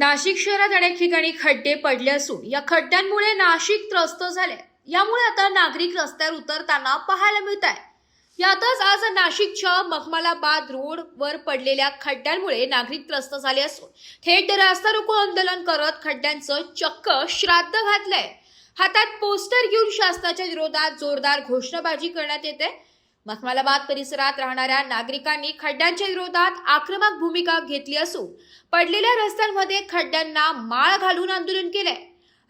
नाशिक शहरात अनेक ठिकाणी खड्डे पडले असून या खड्ड्यांमुळे नाशिक त्रस्त झाले. यामुळे आता नागरिक रस्त्यावर उतरताना पाहायला मिळत आहे यातच आज नाशिकच्या मखमालाबाद रोड वर पडलेल्या खड्ड्यांमुळे नागरिक त्रस्त झाले असून थेट रास्ता रोको आंदोलन करत खड्ड्यांचं चक्क श्राद्ध घातलंय. हातात पोस्टर घेऊन शासनाच्या विरोधात जोरदार घोषणाबाजी करण्यात येते. मखमालाबाद परिसरात राहणाऱ्या नागरिकांनी खड्ड्यांच्या विरोधात आक्रमक भूमिका घेतली असून पडलेल्या रस्त्यांमध्ये खड्ड्यांना माळ घालून आंदोलन केलंय.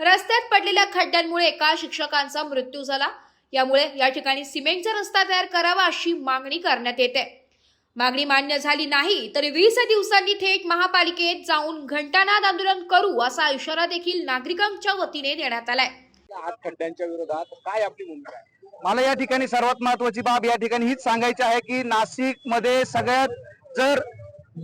रस्त्यात पडलेल्या खड्ड्यांमुळे एका शिक्षकांचा मृत्यू झाला. यामुळे या ठिकाणी सिमेंटचा रस्ता तयार करावा अशी मागणी करण्यात येते. मागणी मान्य झाली नाही तर वीस दिवसांनी थेट महापालिकेत जाऊन घंटानाद आंदोलन करू असा इशारा देखील नागरिकांच्या वतीने देण्यात आलाय. खड्ड्यांच्या विरोधात काय आपली भूमिका आहे? मला या ठिकाणी सर्वात महत्वाची बाब या ठिकाणी हीच सांगायची आहे की नाशिकमध्ये सगळ्यात जर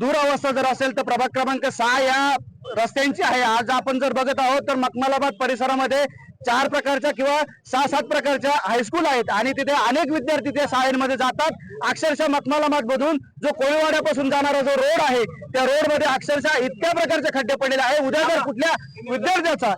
दुरावस्था जर असेल तर प्रभाग क्रमांक सहा या रस्त्यांची आहे. आज आपण जर बघत आहोत तर मखमलाबाद परिसरामध्ये चार प्रकारच्या किंवा सहा सात प्रकारच्या हायस्कूल आहेत आणि तिथे अनेक विद्यार्थी त्या शाळेमध्ये जातात. अक्षरशः मखमलाबाद मधून जो कोळीवाड्यापासून जाणारा जो रोड आहे त्या रोडमध्ये अक्षरशः इतक्या प्रकारचे खड्डे पडलेले आहे. उद्या जर कुठल्या विद्यार्थ्याचा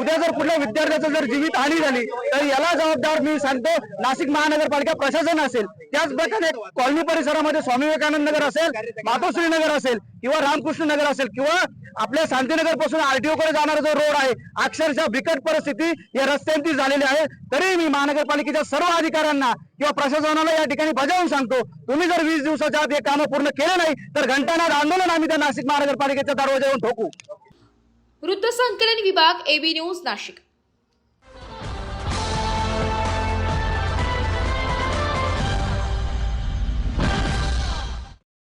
उद्या जर कुठल्या विद्यार्थ्याचं जर जीवित हानी झाली तर याला जबाबदार मी सांगतो नाशिक महानगरपालिका प्रशासन असेल त्याच प्रकारे कॉलनी परिसरामध्ये स्वामी विवेकानंद नगर असेल मातोश्री नगर असेल किंवा रामकृष्ण नगर असेल किंवा आपल्या शांतीनगरपासून आरटीओ कडे जाणारा जो रोड आहे अक्षरशः बिकट परिस्थिती या रस्त्यांची झालेली आहे. तरी मी महानगरपालिकेच्या सर्व अधिकाऱ्यांना किंवा प्रशासनाला या ठिकाणी बजावून सांगतो तुम्ही जर वीस दिवसाच्या आत हे कामं पूर्ण केले नाही तर घंटानाद आंदोलन आम्ही त्या नाशिक महानगरपालिकेच्या येऊन ठोकू. वृत्तसंकलन विभाग एबी न्यूज नाशिक.